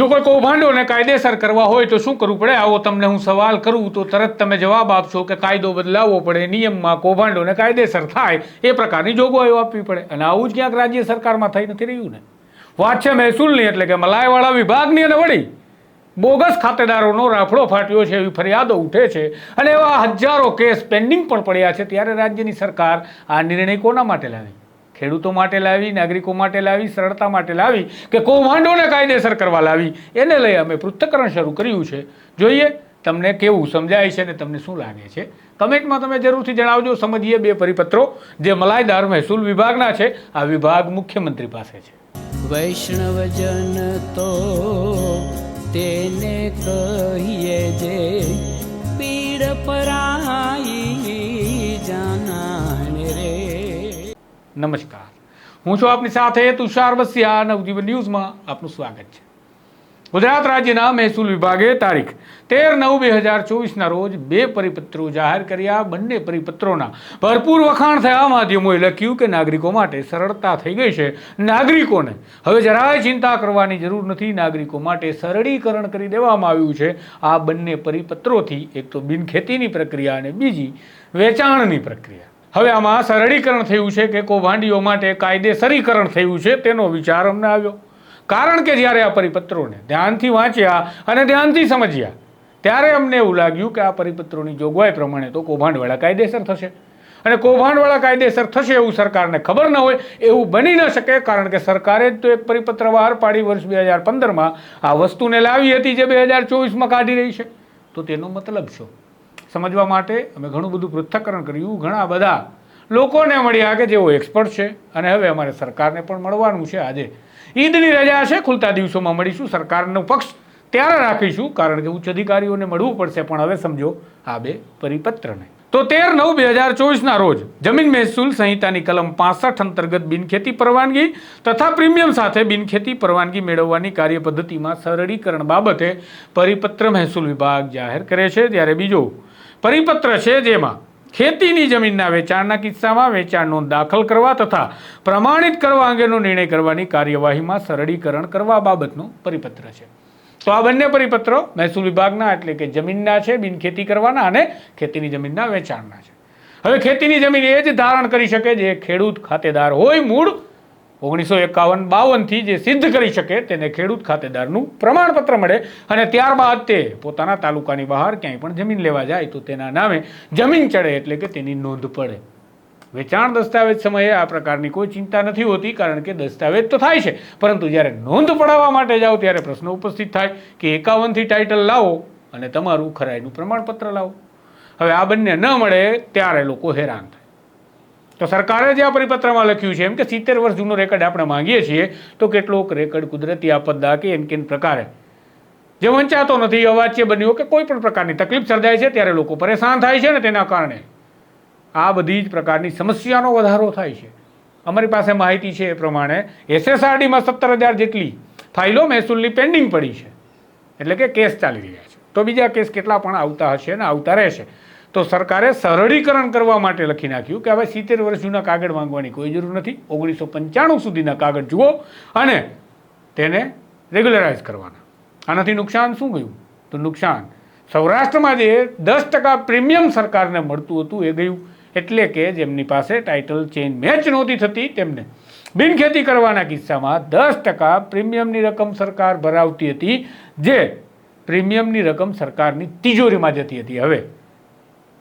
જો કોઈ કૌભાંડોને કાયદેસર કરવા હોય તો શું કરવું પડે? આવો તમને હું સવાલ કરું તો તરત તમે જવાબ આપશો કે કાયદો બદલાવવો પડે, નિયમમાં કૌભાંડોને કાયદેસર થાય. એ પ્રકારની જોગવાઈઓ આપવી પડે. અને આવું જ ક્યાંક રાજ્ય સરકારમાં થઈ નથી રહ્યું ને. વાત છે મહેસૂલની એટલે કે મલાઈવાળા વિભાગની અને વળી બોગસ ખાતેદારોનો રાફડો ફાટ્યો છે એવી ફરિયાદો ઉઠે છે. અને એવા હજારો કેસ પેન્ડિંગ પણ પડ્યા છે ત્યારે રાજ્યની સરકાર આ નિર્ણય કોના માટે લાવી? ખેડૂતો માટે લાવી, નાગરિકો માટે લાવી, સરળતા માટે લાવી કે કૌભાંડોને કાયદેસર કરવા લાવી, એને લઈ અમે પૃથ્થકરણ શરૂ કર્યું છે. જોઈએ તમને કેવું સમજાય છે અને તમને શું લાગે છે? કમેન્ટમાં તમે જરૂરથી જણાવજો. સમજીએ બે પરિપત્રો જે મલાઈદાર મહેસૂલ વિભાગના છે, આ વિભાગ મુખ્યમંત્રી પાસે છે. વૈષ્ણવજન તો તેને કહીએ જે પીડ પરાઈ નમસ્કાર. હું છું આપની સાથે તુષાર વસિયા, નવજીવન ન્યૂઝમાં આપનું સ્વાગત છે. ગુજરાત રાજ્યના મહેસૂલ વિભાગે તારીખ તેર નવ બે હજાર ચોવીસના રોજ બે પરિપત્રો જાહેર કર્યા. બંને પરિપત્રોના ભરપૂર વખાણ થયા. માધ્યમોએ લખ્યું કે નાગરિકો માટે સરળતા થઈ ગઈ છે. નાગરિકોને હવે જરાય ચિંતા કરવાની જરૂર નથી. નાગરિકો માટે સરળીકરણ કરી દેવામાં આવ્યું છે. આ બંને પરિપત્રોથી એક તો બિનખેતીની પ્રક્રિયા અને બીજી વેચાણની પ્રક્રિયા. હવે આમાં સરળીકરણ થયું છે કે કૌભાંડીઓ માટે કાયદેસરીકરણ થયું છે તેનો વિચાર અમને આવ્યો. કારણ કે જ્યારે આ પરિપત્રોને ધ્યાનથી વાંચ્યા અને ધ્યાનથી સમજ્યા, ત્યારે અમને એવું લાગ્યું કે આ પરિપત્રોની જોગવાઈ પ્રમાણે તો કૌભાંડવાળા કાયદેસર થશે. અને કૌભાંડવાળા કાયદેસર થશે એવું સરકારને ખબર ન હોય, એવું બની ન શકે, કારણ કે સરકારે જ તો એક પરિપત્ર બહાર પાડી વર્ષ બે હજાર પંદરમાં આ વસ્તુને લાવી હતી જે બે હજાર ચોવીસમાં કાઢી રહી છે. તો તેનો મતલબ શું? સમજવા માટે અમે ઘણું બધું પૃથ્થકરણ કર્યું. ઘણા બધા લોકોને મળ્યા કે જેઓ એક્સપર્ટ છે અને હવે અમારે સરકારને પણ મળવાનું છે. આજે ઈદની રજા છે, ખુલતા દિવસોમાં મળીશું સરકારનો પક્ષ ત્યારે રાખીશું, કારણ કે ઉચ્ચ અધિકારીઓને મળવું પડશે. પણ હવે સમજો, આ બે પરિપત્રને. તો તેર નવ બે હજાર ચોવીસના રોજ જમીન મહેસૂલ સંહિતાની કલમ પાસઠ અંતર્ગત બિનખેતી પરવાનગી તથા પ્રીમિયમ સાથે બિનખેતી પરવાનગી મેળવવાની કાર્યપદ્ધતિમાં સરળીકરણ બાબતે પરિપત્ર મહેસૂલ વિભાગ જાહેર કરે છે. ત્યારે બીજો પરિપત્ર છે જેમાં ખેતીની જમીનના વેચાણના કિસ્સામાં વેચાણ નોંધ દાખલ કરવા તથા પ્રમાણિત કરવા અંગેનો નિર્ણય કરવાની કાર્યવાહીમાં સરળીકરણ કરવા બાબતનો પરિપત્ર છે. તો આ બંને પરિપત્રો મહેસૂલ વિભાગના એટલે કે જમીનના છે, બિનખેતી કરવાના અને ખેતીની જમીનના વેચાણના છે. હવે ખેતીની જમીન એ જ ધારણ કરી શકે જે ખેડૂત ખાતેદાર હોય મૂળ ઓગણીસો એકાવન બાવનથી જે સિદ્ધ કરી શકે તેને ખેડૂત ખાતેદારનું પ્રમાણપત્ર મળે અને ત્યારબાદ તે પોતાના તાલુકાની બહાર ક્યાંય પણ જમીન લેવા જાય તો તેના નામે જમીન ચડે એટલે કે તેની નોંધ પડે. વેચાણ દસ્તાવેજ સમયે આ પ્રકારની કોઈ ચિંતા નથી હોતી કારણ કે દસ્તાવેજ તો થાય છે. પરંતુ જ્યારે નોંધ પડાવવા માટે જાઓ ત્યારે પ્રશ્ન ઉપસ્થિત થાય કે એકાવનથી ટાઇટલ લાવો અને તમારું ખરાઈનું પ્રમાણપત્ર લાવો. હવે આ બંને ન મળે ત્યારે લોકો હેરાન થાય. તો સરકારે જે આ પરિપત્રમાં લખ્યું છે, એમ કે સિત્તેર વર્ષ જૂનો રેકર્ડ આપણે માંગીએ છીએ, તો કેટલોક રેકર્ડ કુદરતી આપદા કે એમ કેમ પ્રકારે. જે વંચાતો નથી, અવાચ્ય બન્યો કે કોઈ પણ પ્રકારની તકલીફ સર્જાય છે, ત્યારે લોકો પરેશાન થાય છે ને તેના કારણે. આ બધી જ પ્રકારની સમસ્યાનો વધારો થાય છે. અમારી પાસે માહિતી છે એ પ્રમાણે, એસએસઆરડીમાં સત્તર હજાર જેટલી ફાઇલો મહેસૂલની પેન્ડિંગ પડી છે. એટલે કે કેસ ચાલી રહ્યા છે. તો બીજા કેસ કેટલા પણ આવતા હશે ને આવતા રહેશે. તો સરકારે સરળીકરણ કરવા માટે લખી નાખ્યું કે હવે સિત્તેર વર્ષ જૂના કાગળ માંગવાની કોઈ જરૂર નથી. ઓગણીસો પંચાણું સુધીના કાગળ જુઓ અને તેને રેગ્યુલરાઇઝ કરવાના. આનાથી નુકસાન શું ગયું? તો નુકસાન. સૌરાષ્ટ્રમાં જે દસ ટકા પ્રીમિયમ સરકારને મળતું હતું એ ગયું. એટલે કે જેમની પાસે ટાઇટલ ચેન મેચ નહોતી થતી તેમને બિનખેતી કરવાના કિસ્સામાં દસ ટકા પ્રીમિયમની રકમ સરકાર ભરાવતી હતી, જે પ્રીમિયમની રકમ સરકારની તિજોરીમાં જતી હતી. હવે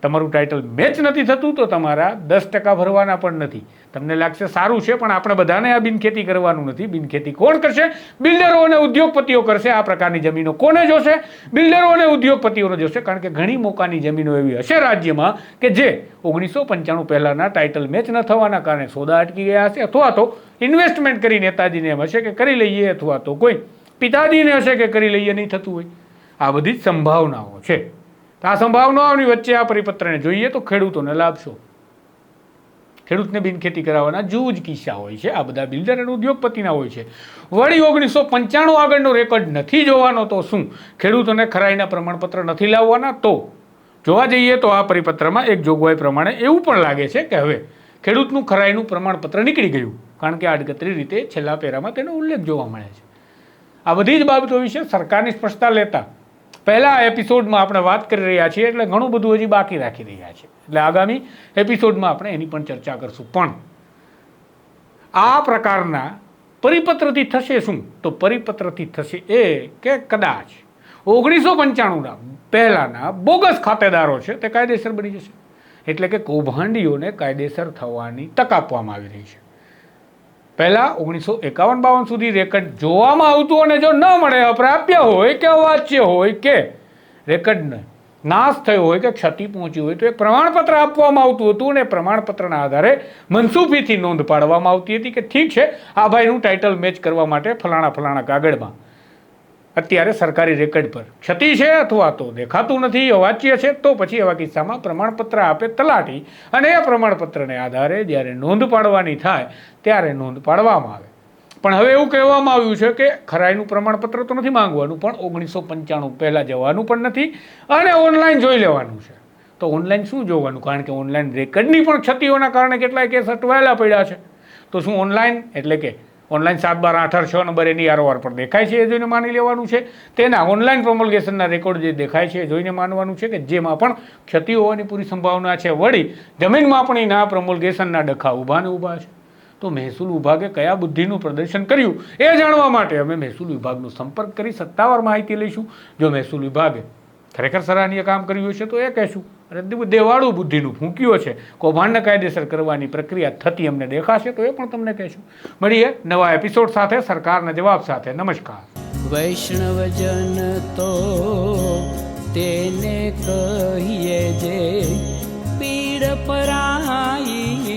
તમારું ટાઇટલ મેચ નથી થતું તો તમારા દસ ટકા ભરવાના પણ નથી. તમને લાગશે સારું છે, પણ આપણે બધાને આ બિનખેતી કરવાનું નથી. બિનખેતી કોણ કરશે? બિલ્ડરો અને ઉદ્યોગપતિઓ કરશે. આ પ્રકારની જમીનો કોને જોશે? બિલ્ડરો અને ઉદ્યોગપતિઓને જોશે. કારણ કે ઘણી મોકાની જમીનો એવી હશે રાજ્યમાં કે જે ઓગણીસો પંચાણું પહેલાંના ટાઇટલ મેચ ન થવાના કારણે સોદા અટકી ગયા હશે અથવા તો ઇન્વેસ્ટમેન્ટ કરી નેતાજીને એમ હશે કે કરી લઈએ અથવા તો કોઈ પિતાજીને હશે કે કરી લઈએ, નહીં થતું હોય. આ બધી જ સંભાવનાઓ છે. તો આ સંભાવનાઓની વચ્ચે આ પરિપત્રને જોઈએ તો ખેડૂતોને લાભ શું ખેડૂતને બિનખેતી કરાવવાના જૂજ કિસ્સા હોય છે. આ બધા બિલ્ડર અને ઉદ્યોગપતિના હોય છે. વળી ઓગણીસો પંચાણું આગળનો રેકોર્ડ નથી જોવાનો તો શું? ખેડૂતોને ખરાઈના પ્રમાણપત્ર નથી લાવવાના તો? જોવા જઈએ તો આ પરિપત્રમાં એક જોગવાઈ પ્રમાણે એવું પણ લાગે છે કે હવે ખેડૂતનું ખરાઈનું પ્રમાણપત્ર નીકળી ગયું. કારણ કે આડકતરી રીતે છેલ્લા પેરામાં તેનો ઉલ્લેખ જોવા મળે છે. આ બધી જ બાબતો વિશે સરકારની સ્પષ્ટતા લેતા પહેલા એપિસોડમાં આપણે વાત કરી રહ્યા છીએ, એટલે ઘણું બધું હજી બાકી રાખી રહ્યા છે એટલે આગામી એપિસોડમાં આપણે એની પણ ચર્ચા કરશું. પણ આ પ્રકારના પરિપત્રથી થશે શું? તો પરિપત્રથી થશે એ કે કદાચ ઓગણીસો પંચાણુંના પહેલાંના બોગસ ખાતેદારો છે, તે કાયદેસર બની જશે. એટલે કે કૌભાંડીઓને કાયદેસર થવાની તક આપવામાં આવી રહી છે. પહેલાં ઓગણીસો એકાવન બાવન સુધી રેકર્ડ જોવામાં આવતું અને જો ન મળે, અપ્રાપ્ય હોય કે અવાચ્ય હોય કે રેકર્ડ નાશ થયો હોય કે ક્ષતિ પહોંચી હોય તો એક પ્રમાણપત્ર આપવામાં આવતું હતું અને પ્રમાણપત્રના આધારે મનસુફીથી નોંધ પાડવામાં આવતી હતી કે ઠીક છે, આ ભાઈનું ટાઇટલ મેચ કરવા માટે ફલાણા ફલાણા કાગળમાં. અત્યારે સરકારી રેકર્ડ પર. ક્ષતિ છે અથવા તો દેખાતું નથી, અવાચ્ય છે, તો પછી એવા કિસ્સામાં પ્રમાણપત્ર આપે તલાટી અને એ પ્રમાણપત્રને આધારે જ્યારે નોંધ પાડવાની થાય, ત્યારે નોંધ પાડવામાં આવે. પણ હવે એવું કહેવામાં આવ્યું છે કે ખરાઈનું પ્રમાણપત્ર તો નથી માંગવાનું, પણ ઓગણીસો પંચાણું પહેલાં જવાનું પણ નથી અને ઓનલાઈન જોઈ લેવાનું છે. તો ઓનલાઈન શું જોવાનું? કારણ કે ઓનલાઈન રેકર્ડની પણ ક્ષતિઓના કારણે કેટલાય કેસ અટવાયેલા પડ્યા છે. તો શું ઓનલાઈન? એટલે કે ઓનલાઈન સાત બાર આઠ છ નંબર એની આરોવાર પર દેખાય છે, એ જોઈને માની લેવાનું છે. તેના ઓનલાઈન પ્રોમોલગેશનના રેકોર્ડ જે દેખાય છે, એ જોઈને માનવાનું છે કે જેમાં પણ ક્ષતિ હોવાની પૂરી સંભાવના છે. વળી જમીન માપણીના પ્રોમોલગેશનના ડખા ઊભા ને ઊભા છે. તો મહેસૂલ વિભાગે કયા બુદ્ધિનું પ્રદર્શન કર્યું? એ જાણવા માટે અમે મહેસૂલ વિભાગનો સંપર્ક કરી સત્તાવાર માહિતી લઈશું. જો મહેસૂલ વિભાગે ખરેખર સરાહનીય કામ કર્યું છે તો એ કહેશું. અને દેવાળું બુદ્ધિનું ફૂંક્યું છે કૌભાંડને કાયદેસર કરવાની પ્રક્રિયા થતી અમને દેખાશે તો એ પણ તમને કહેશું. મળીએ નવા એપિસોડ સાથે, સરકારના જવાબ સાથે. નમસ્કાર. વૈષ્ણવજન તો તેને કહીએ જે પીડ પરાઈ